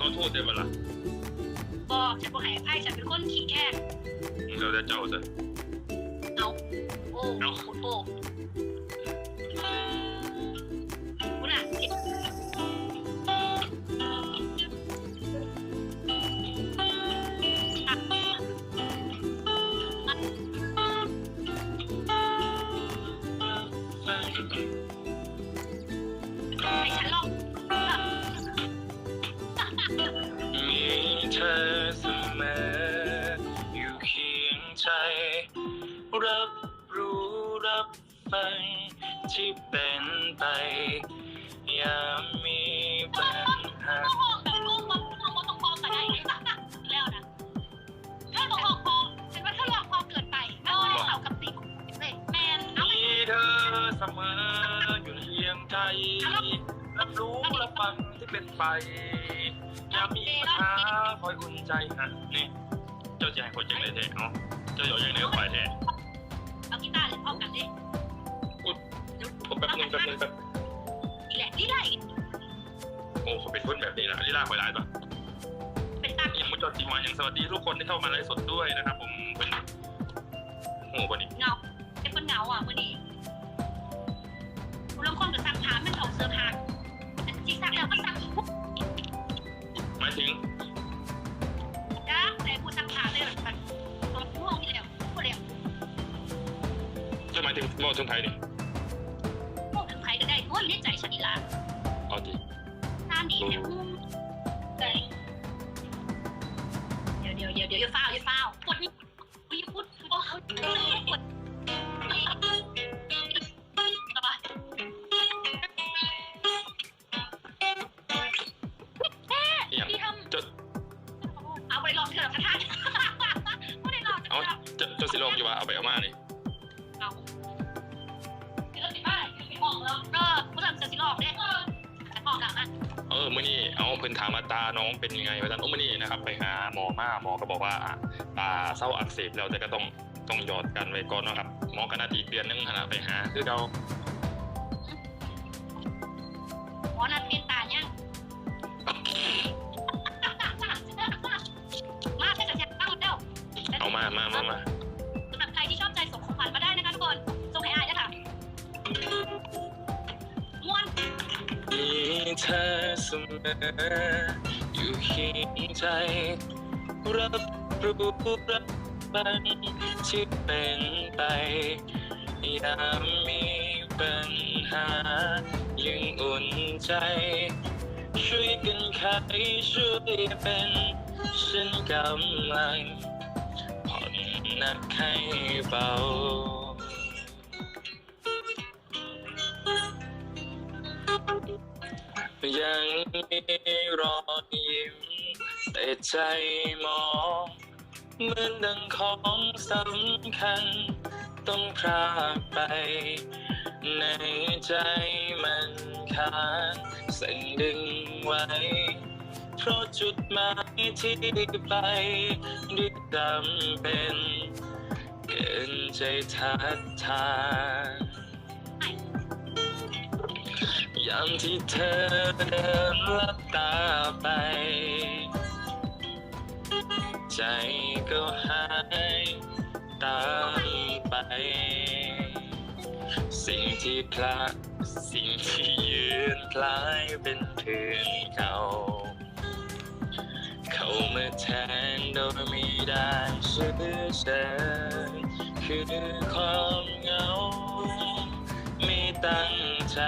ขอขอโทษได้ปะล่ะบอกฉันบอกให้อภัยฉันเป็นคนขี้แค่เราจะเจ้าซะเอาโอ้เอาโอ้โอ้คุณอะเรับฟังที่เป็นไป ยามมีปัญหาต้องบอกแบบลูกบอกลูกบอกต้องบอกแต่ได้แล้วนะถ้าบอกอกพอฉันว่าถ้าลองพอเกินไปไม่ต้องเหล่ากับสีพ่อแมนมีเธอเสมออยู่เคียงใจ รับรู้รับฟังที่เป็นไป ยามมีปัญหาคอยอุ่นใจนะนี่ เจ้าจะให้คนจังเลยแท้เนาะเจ้าอยากยังไงก็ไปแท้ เอากีตาร์เลยพร้อมกันเลยผมแป๊บนึงแป๊บนึงแป๊บนี่แหละนี่ได้โอ้ผมเป็นคนแบบนี้นะลีลาคอยไลน์ปะเป็นตามยังมุจจติมายังสวัสดีทุกคนที่เข้ามาไลฟ์สดด้วยนะครับ ผมเป็นโอ้วันนี้เงาเป็นคนเหงาอะวันนี้คุณลองคนกับสั่งถามมันออกเสื้อผ้าจริงสั่งแล้วก็สั่งปุ๊บหมายถึง หมายถึงมอถึงไทยนี่ม่วงถึงใครก็ได้ม้วนในใจฉันนี่ละเอาจริงตามดีแต่ม่วงเลยเดี๋ยวเดี๋ยวเดี๋ยวเดี๋ยวอย่าฟ้าวอย่าฟ้าวกดนี่อย่าพูดโอ้เขากดอย่างพี่ทจะำเอาไปลองเถอะพระท่านไม่ได้ลองเอาจะจะสิลงอยู่ว่าเอาไปเอามานี่ เออมื่อนี้เอาเพิ่นถามว่าตาน้องเป็นยังไงวะท่านโอ้มื่อนี้นะครับ ไปหาหมอมาหมอก็บอกว่าอะตาเศร้าอักเสบแล้วแต่ก็ต้องต้องหยอดกันไว้ก่อนเนาะครับหมอกันนาทีเดือนหนึงขนาดไปหาคือเราหมอนัดเปลี่ยนตายังมาแต่จะแชร์ตั้งแล้วเอามามามามาสำหรับใครที่ชอบใจส่งของขวัญมาได้นะคะทุกคนส่งให้อายนะคะม้วนมีเธอเส มอ อยู่เคียงใจ รับรู้รับฟังที่เป็นไป ยามมีปัญหา ยังอุ่นใจ ช่วยกันไขช่วยเป็นฉันกำลังผ่อนหนักให้เบา ยังมีรอยยิ้มแต่ใจมองเหมือนดังของสำคัญ ต้องพรากไป ในใจมันขาดสั่งดึงไว้ เพราะจุดหมายที่ไปด้วยจำเป็น เกินใจทัดทาน ยามที่เธอเดินลับตาไป ใจก็หายตามไป สิ่งที่พลาดสิ่งที่ยืนคล้ายเป็นเพื่อนเก่า เข้ามาแทนโดยไม่ได้ชื่อเชยคือความเหงา ไม่ตั้งใจ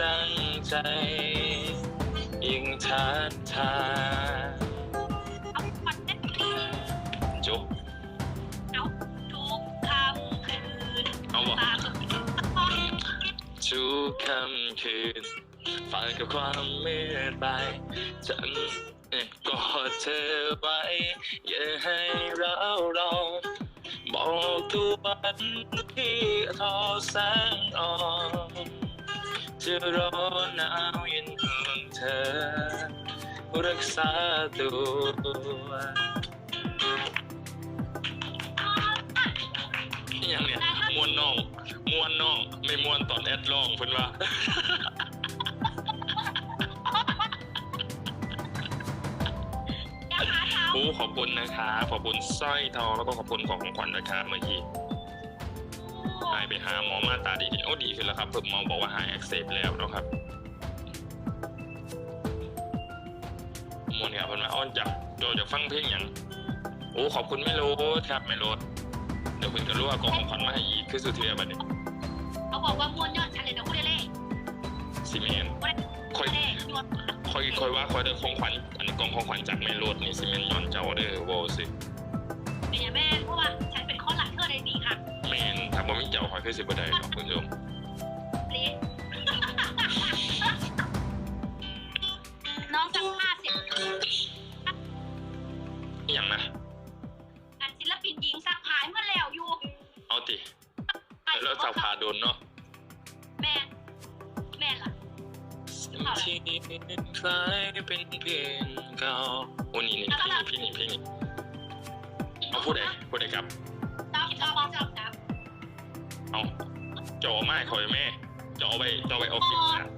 ตั้งใจ ยิ่งท้าทายเอาควันเน็ตจบเอาทุกคำคืนเอาบ่ตาสุดต้องทุกคำคืนฝันกับความมืดไปฉันเอ่อกอดเธอไว้ อย่าให้เรารอบอกทุกวันที่ทอแสงออก จะรอหนาวเย็นห่วงเธอ รักษาตัวย่างเนี่ยมวนน้องมวนน้อง ไม่มวนตอนแอดลองเพิ่นว่ายากหาท้าโอ้ขอบคุณนะครับขอบคุณสร้อยทองแล้วก็ขอบคุณของขวัญนะครับเมื่อกี้ หายไปหาหมอมาตาดีๆโอ้ดีขึ้นแล้วครับเพิ่มหมอบอกว่าหายอักเสบแล้วเนาะครับมวนครับเพิ่นมาอ้อนจับโจจากฟังเพลงอย่างโอ้ขอบคุณไม่รู้ครับไม่รู้เดี๋ยวเพิ่นจะรู้ว่ากองของขวัญมาให้อีกคือสุดเทียบัดนี้เขาบอกว่ามวนยอดชันเลยนะคุณเล่ซีเมนๆคุณเล่ๆยอดคอยคอยว่าคอยได้ของขวัญอันกองของขวัญจากเมโลดนี่ซีเมนย้อนเจ้าเด้อโวสิเป็นยังแม่ ถ้าบ่มีเจ้าคอยคือสิบ่ได้เนาะคุณผู้ชมเละน้องจังห้าสิบอหย่างนะอันศิลปินหญิงสักผายเมื่อแล้วอยู่ เอาติแล้วสักผาโดนเนาะแม่แม่ล่ะที่คล้ายเป็นเพียงเก่าโอ้นี่นี่เพลงนี้เพลงนี้เอาพูดได้พูดได้ครับจับจับจับจับ เอาจอไม้คอยแม่จอไปจอไปเอาคลิปนะ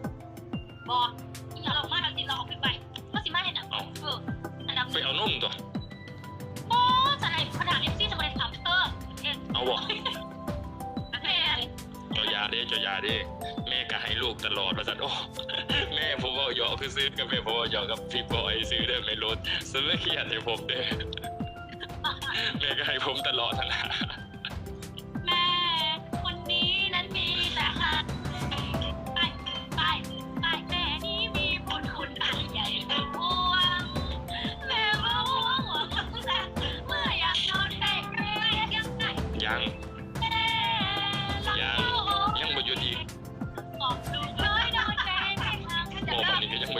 บอกอย่าหลอกมากเราจิเราออกไปไปว่าสิมาเห็นอะเอาเอออันดับหไปนึ่งเอานุ่มตัวโอ้จะไหนขนาดเอฟซีจะมาถามเธอเอ็นเอาบ่แม่จอยาเด้จอยาเด้แม่ก็ให้ลูกตลอดว่าซั่นโอ้แม่ผมว่าหยอกคือซื้อกับแม่ผมว่าหยอกกับพี่บอยซื้อได้ไม่ลดซื้อไม่เครียดให้ผมเด้อแม่ก็ให้ผมตลอดนั่นแหละ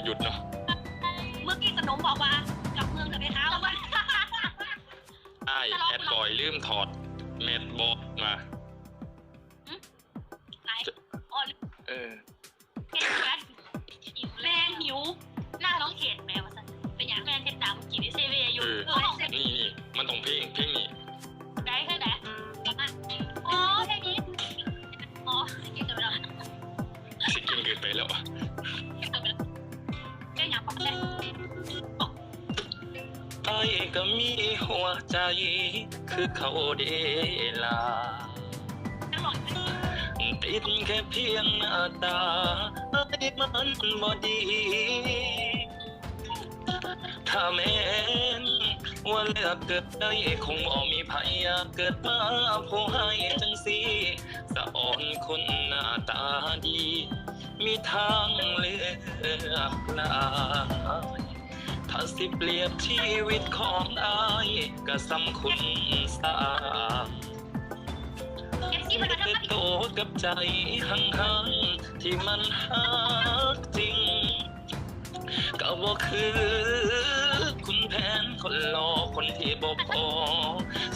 หยุดเนาะเมื่อกี้สนมบอกว่ากลับเมืองเถอะไปเท้ามันอ้ายแอดบอยลืมถอดเม็ดบอกมาไหนอ๋อเออเห็นแม่หิวแรงหิวหน้าน้องเขตแม่ว่าสันเป็นอย่างแม่เห็นตามกี่ดิเซเวีายก็มีหัวใจ คือเขาเดลานั่งหลอกอยู่ติดแค่เพียงหน้าตาไอ้มันบ่ดี ถ้าแม้นว่าเลือกเกิดได้คงบ่มีภัยอยากเกิดมาผู้ให้จังสีสะอ่อนคนหน้าตาดี มีทางเลือกหลาย ถ้าสิเปรียบชีวิตของอายก็สำคุณสร้างเอฟซีมันมาทำคือมาโตกับใจห่างๆที่มันหักจริง ก็บ่คือคุณแผนคนหลอกคนที่บ่พอ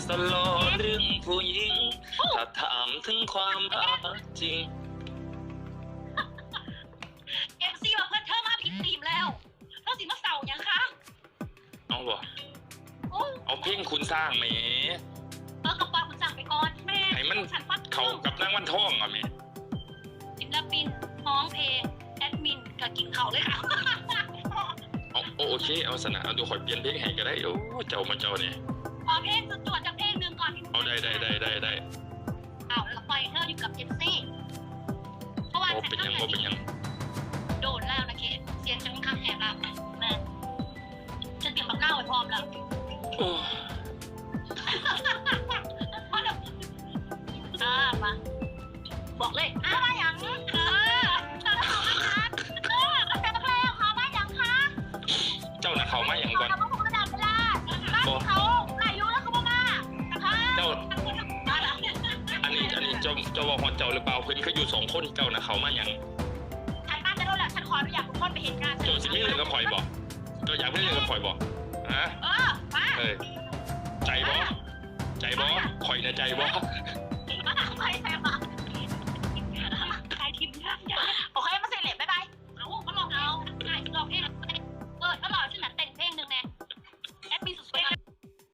สลอเรื่องผู้หญิง ถ้าถามถึงความรักจริง เอาบ่โอ้เอาเพลงคุณสร้างแหมเออกระป๋องคุณสั่งไปก่อนแม่ให้มันฉันปัดเขากับนางวันท่องอะแม่ศิลปินร้องเพลงแอดมินก็กินเขาเลยค่ะเอาโอโอเคเอาสนะเอาดูข่อยเปลี่ยนเพลงให้ก็ได้โอ้เจ้ามาเจ้าเนี่ยขอเพลงสุดตรวจจากเพลงหนึ่งก่อนที่เอาได้ได้ได้ได้ได้เอาแล้วปล่อยเธออยู่กับเจนซี่เพราะว่าโอ้ฉันเป็นต้หอยังงโอ้เป็นหยัง โดนแล้วนะเคสเสียงฉันค่อนข้างแหบแล้ว บักหน้าไว้พร้อมแล้วโอ้อ่ามาบอกเลยอ่ามาอย่างนี้เออเออเออเอาแต่เพลงเขามาอย่างค่ะเจ้าน่ะเขามาอย่างก่อนเขาบอกระดับเวลาบ้านเขาหลายุแล้วเขาบอกมานะคะเจ้าอันนี้อันนี้เจ้าเจ้าว่าฮอดเจ้าหรือเปล่าเพิ่นคืออยู่สองคนเจ้าน่ะเขามาอย่างฉันบ้าจะโดนแหละฉันขออนุญาตทุกคนไปเห็นงานเจ้าสิมีเรื่องกับข่อยบ่ ก็อยากไม่ได้กับข่อยบอกฮะเออมาเอ้ยใจบอใจบอข่อยนะใจบอมาข่อว